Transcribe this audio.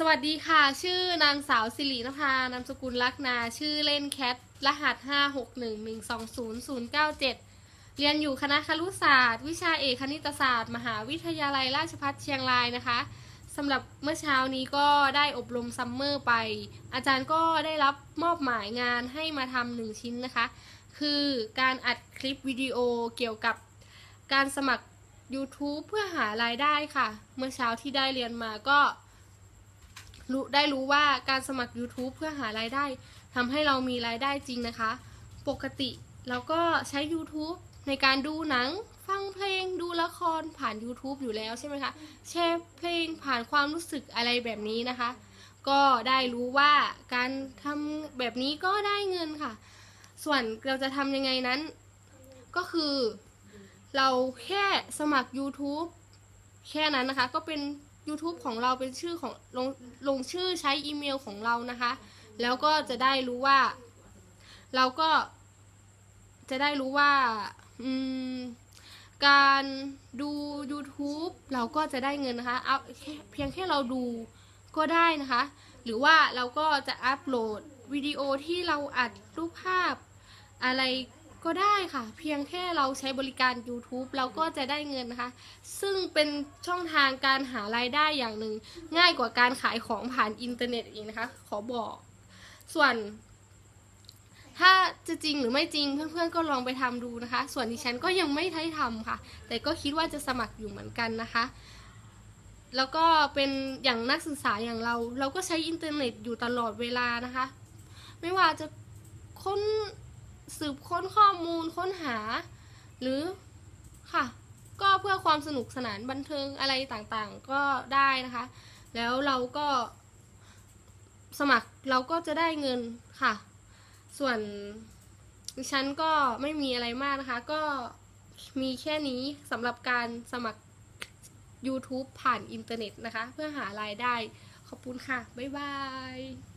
สวัสดีค่ะ ชื่อนางสาวสิรินภานามสกุลลักนา ชื่อเล่นแคท รหัส 561120097 เรียนอยู่คณะครุศาสตร์ วิชาเอกคณิตศาสตร์ มหาวิทยาลัยราชภัฏเชียงรายนะคะสำหรับเมื่อเช้านี้ก็ได้อบรมซัมเมอร์ไป อาจารย์ก็ได้รับมอบหมายงานให้มาทำหนึ่งชิ้นนะคะ คือการอัดคลิปวิดีโอเกี่ยวกับการสมัคร YouTube เพื่อหารายได้ค่ะ เมื่อเช้าที่ได้เรียนมาก็ รู้ได้รู้ว่าการสมัคร YouTube เพื่อหารายได้ทำให้เรามีรายได้จริงนะคะ ปกติเราก็ใช้ YouTube ในการดูหนัง ฟังเพลงดูละครผ่าน YouTube อยู่แล้วใช่ไหมคะ แชร์เพลงผ่านความรู้สึกอะไรแบบนี้นะคะ ก็ได้รู้ว่าการทำแบบนี้ก็ได้เงินค่ะ ส่วนเราจะทำยังไงนั้น ก็คือ เราแค่สมัคร YouTube แค่นั้นนะคะ ก็เป็น YouTube ของเราเป็นชื่อของลงลงชื่อใช้อีเมลของเรานะคะ แล้วก็จะได้รู้ว่า เราก็จะได้รู้ว่าการดู YouTube เราก็จะได้เงินนะคะเอาเพียงแค่เราดูก็ได้นะคะ หรือว่าเราก็จะอัปโหลดวิดีโอที่เราอัดรูปภาพอะไร ก็ได้ค่ะ เพียงแค่เราใช้บริการ YouTube เราก็จะได้เงินนะคะ ซึ่งเป็นช่องทางการหารายได้อย่างหนึ่ง ง่ายกว่าการขายของผ่านอินเทอร์เน็ตอีกนะคะ ขอบอก ส่วน ถ้าจะจริงหรือไม่จริงเพื่อนๆก็ลองไปทำดูนะคะ ส่วนดิฉันก็ยังไม่ได้ทำค่ะ แต่ก็คิดว่าจะสมัครอยู่เหมือนกันนะคะ แล้วก็เป็นอย่างนักศึกษาอย่างเรา เราก็ใช้อินเทอร์เน็ตอยู่ตลอดเวลานะคะ ไม่ว่าจะค้น สืบค้นข้อมูลค้นหา หรือค่ะ ก็เพื่อความสนุกสนานบันเทิงอะไรต่างๆก็ได้นะคะ แล้วเราก็สมัครเราก็จะได้เงินค่ะ ส่วนดิฉันก็ไม่มีอะไรมากนะคะ ก็มีแค่นี้สำหรับการสมัคร YouTube ผ่านอินเทอร์เน็ตนะคะ เพื่อหารายได้ขอบคุณค่ะ บ๊ายบาย